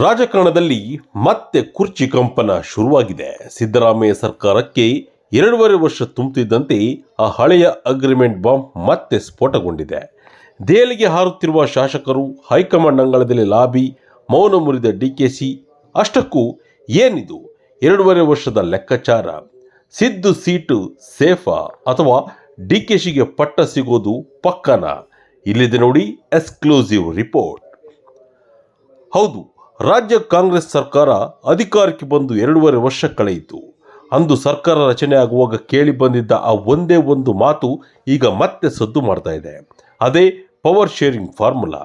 ರಾಜಕಾರಣದಲ್ಲಿ ಮತ್ತೆ ಕುರ್ಚಿ ಕಂಪನ ಶುರುವಾಗಿದೆ. ಸಿದ್ದರಾಮಯ್ಯ ಸರ್ಕಾರಕ್ಕೆ ಎರಡೂವರೆ ವರ್ಷ ತುಂಬುತ್ತಿದ್ದಂತೆ ಆ ಹಳೆಯ ಅಗ್ರಿಮೆಂಟ್ ಬಾಂಬ್ ಮತ್ತೆ ಸ್ಫೋಟಗೊಂಡಿದೆ. ದೆಹಲಿಗೆ ಹಾರುತ್ತಿರುವ ಶಾಸಕರು, ಹೈಕಮಾಂಡ್ ಅಂಗಳದಲ್ಲಿ ಲಾಬಿ, ಮೌನ ಮುರಿದ ಡಿ ಕೆ ಸಿ, ಅಷ್ಟಕ್ಕೂ ಏನಿದು? ಎರಡೂವರೆ ವರ್ಷದ ಲೆಕ್ಕಾಚಾರ. ಸಿದ್ದು ಸೀಟು ಸೇಫಾ ಅಥವಾ ಡಿ ಕೆ ಡಿಕೆಶಿಗೆ ಪಟ್ಟ ಸಿಗೋದು ಪಕ್ಕನ? ಇಲ್ಲಿದೆ ನೋಡಿ ಎಕ್ಸ್ಕ್ಲೂಸಿವ್ ರಿಪೋರ್ಟ್. ಹೌದು ರಾಜ್ಯ ಕಾಂಗ್ರೆಸ್ ಸರ್ಕಾರ ಅಧಿಕಾರಕ್ಕೆ ಬಂದು ಎರಡೂವರೆ ವರ್ಷ ಕಳೆಯಿತು. ಅಂದು ಸರ್ಕಾರ ರಚನೆ ಆಗುವಾಗ ಕೇಳಿ ಬಂದಿದ್ದ ಆ ಒಂದೇ ಒಂದು ಮಾತು ಈಗ ಮತ್ತೆ ಸದ್ದು ಮಾಡ್ತಾ ಇದೆ. ಅದೇ ಪವರ್ ಶೇರಿಂಗ್ ಫಾರ್ಮುಲಾ.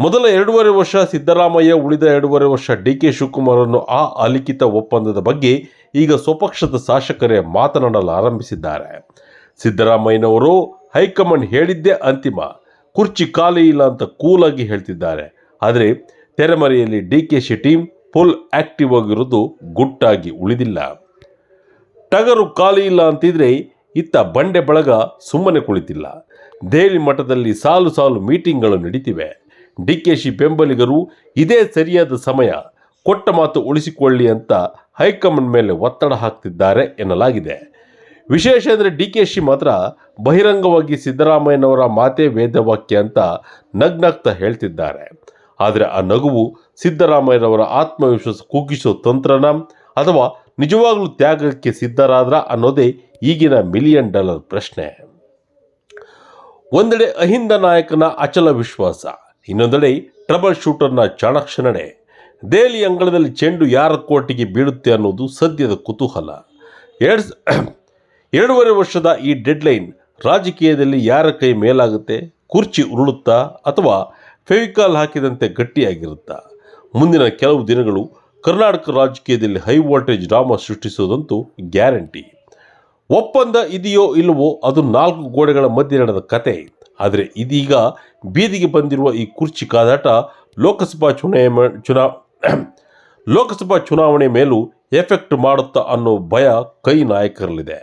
ಮೊದಲ ಎರಡೂವರೆ ವರ್ಷ ಸಿದ್ದರಾಮಯ್ಯ, ಉಳಿದ ಎರಡೂವರೆ ವರ್ಷ ಡಿ ಕೆ ಶಿವಕುಮಾರನ್ನು ಆ ಅಲಿಖಿತ ಒಪ್ಪಂದದ ಬಗ್ಗೆ ಈಗ ಸ್ವಪಕ್ಷದ ಶಾಸಕರೇ ಮಾತನಾಡಲು ಆರಂಭಿಸಿದ್ದಾರೆ. ಸಿದ್ದರಾಮಯ್ಯನವರು ಹೈಕಮಾಂಡ್ ಹೇಳಿದ್ದೇ ಅಂತಿಮ. ಕುರ್ಚಿ ಖಾಲಿ ಇಲ್ಲ ಅಂತ ಕೂಲಾಗಿ ಹೇಳ್ತಿದ್ದಾರೆ. ಆದರೆ ತೆರೆಮರೆಯಲ್ಲಿ D K Shi team full active ಆಗಿರೋದು ಗುಟ್ಟಾಗಿ ಉಳಿದಿಲ್ಲ. ಟಗರು ಖಾಲಿ ಇಲ್ಲ ಅಂತಿದ್ರೆ ಇತ್ತ ಬಂಡೆ ಬಳಗ ಸುಮ್ಮನೆ ಕುಳಿತಿಲ್ಲ. ದೇವಿ ಮಠದಲ್ಲಿ ಸಾಲು ಸಾಲು ಮೀಟಿಂಗ್ಗಳು ನಡೀತಿವೆ. ಡಿ ಕೆ ಶಿ ಬೆಂಬಲಿಗರು, ಇದೇ ಸರಿಯಾದ ಸಮಯ, ಕೊಟ್ಟ ಮಾತು ಉಳಿಸಿಕೊಳ್ಳಿ ಅಂತ ಹೈಕಮಾಂಡ್ ಮೇಲೆ ಒತ್ತಡ ಹಾಕ್ತಿದ್ದಾರೆ ಎನ್ನಲಾಗಿದೆ. ವಿಶೇಷ ಅಂದರೆ ಡಿ ಕೆ ಶಿ ಮಾತ್ರ ಬಹಿರಂಗವಾಗಿ ಸಿದ್ದರಾಮಯ್ಯನವರ ಮಾತೇ ವೇದವಾಕ್ಯ ಅಂತ ನಗ್ನಗ್ತಾ ಹೇಳ್ತಿದ್ದಾರೆ. ಆದರೆ ಆ ನಗುವು ಸಿದ್ದರಾಮಯ್ಯನವರ ಆತ್ಮವಿಶ್ವಾಸ ಕುಗ್ಗಿಸೋ ತಂತ್ರನ ಅಥವಾ ನಿಜವಾಗ್ಲೂ ತ್ಯಾಗಕ್ಕೆ ಸಿದ್ಧರಾದ್ರ ಅನ್ನೋದೇ ಈಗಿನ ಮಿಲಿಯನ್ ಡಾಲರ್ ಪ್ರಶ್ನೆ. ಒಂದೆಡೆ ಅಹಿಂದ ನಾಯಕನ ಅಚಲ ವಿಶ್ವಾಸ, ಇನ್ನೊಂದೆಡೆ ಟ್ರಬಲ್ ಶೂಟರ್ನ ಚಾಣಾಕ್ಷ ದೆಹಲಿ ಅಂಗಳದಲ್ಲಿ ಚೆಂಡು ಯಾರ ಕೋಟಿಗೆ ಬೀಳುತ್ತೆ ಅನ್ನೋದು ಸದ್ಯದ ಕುತೂಹಲ. ಎರಡು ಎರಡೂವರೆ ವರ್ಷದ ಈ ಡೆಡ್ಲೈನ್ ರಾಜಕೀಯದಲ್ಲಿ ಯಾರ ಕೈ ಮೇಲಾಗುತ್ತೆ, ಕುರ್ಚಿ ಉರುಳುತ್ತಾ ಅಥವಾ ಫೆವಿಕಾಲ್ ಹಾಕಿದಂತೆ ಗಟ್ಟಿಯಾಗಿರುತ್ತಾ? ಮುಂದಿನ ಕೆಲವು ದಿನಗಳು ಕರ್ನಾಟಕ ರಾಜಕೀಯದಲ್ಲಿ ಹೈ ವೋಲ್ಟೇಜ್ ಡ್ರಾಮಾ ಸೃಷ್ಟಿಸುವುದಂತೂ ಗ್ಯಾರಂಟಿ ಒಪ್ಪಂದ ಇದೆಯೋ ಇಲ್ಲವೋ ಅದು ನಾಲ್ಕು ಗೋಡೆಗಳ ಮಧ್ಯೆ ನಡೆದ ಕತೆ. ಆದರೆ ಇದೀಗ ಬೀದಿಗೆ ಬಂದಿರುವ ಈ ಕುರ್ಚಿ ಕಾದಾಟ ಲೋಕಸಭಾ ಚುನಾವಣೆ ಚುನಾ ಲೋಕಸಭಾ ಚುನಾವಣೆ ಮೇಲೂ ಎಫೆಕ್ಟ್ ಮಾಡುತ್ತಾ ಅನ್ನೋ ಭಯ ಕೈ ನಾಯಕರಲ್ಲಿದೆ.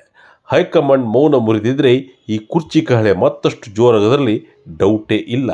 ಹೈಕಮಾಂಡ್ ಮೌನ ಮುರಿದಿದ್ರೆ ಈ ಕುರ್ಚಿ ಕಹಳೆ ಮತ್ತಷ್ಟು ಜೋರಾಗದಲ್ಲಿ ಡೌಟೇ ಇಲ್ಲ.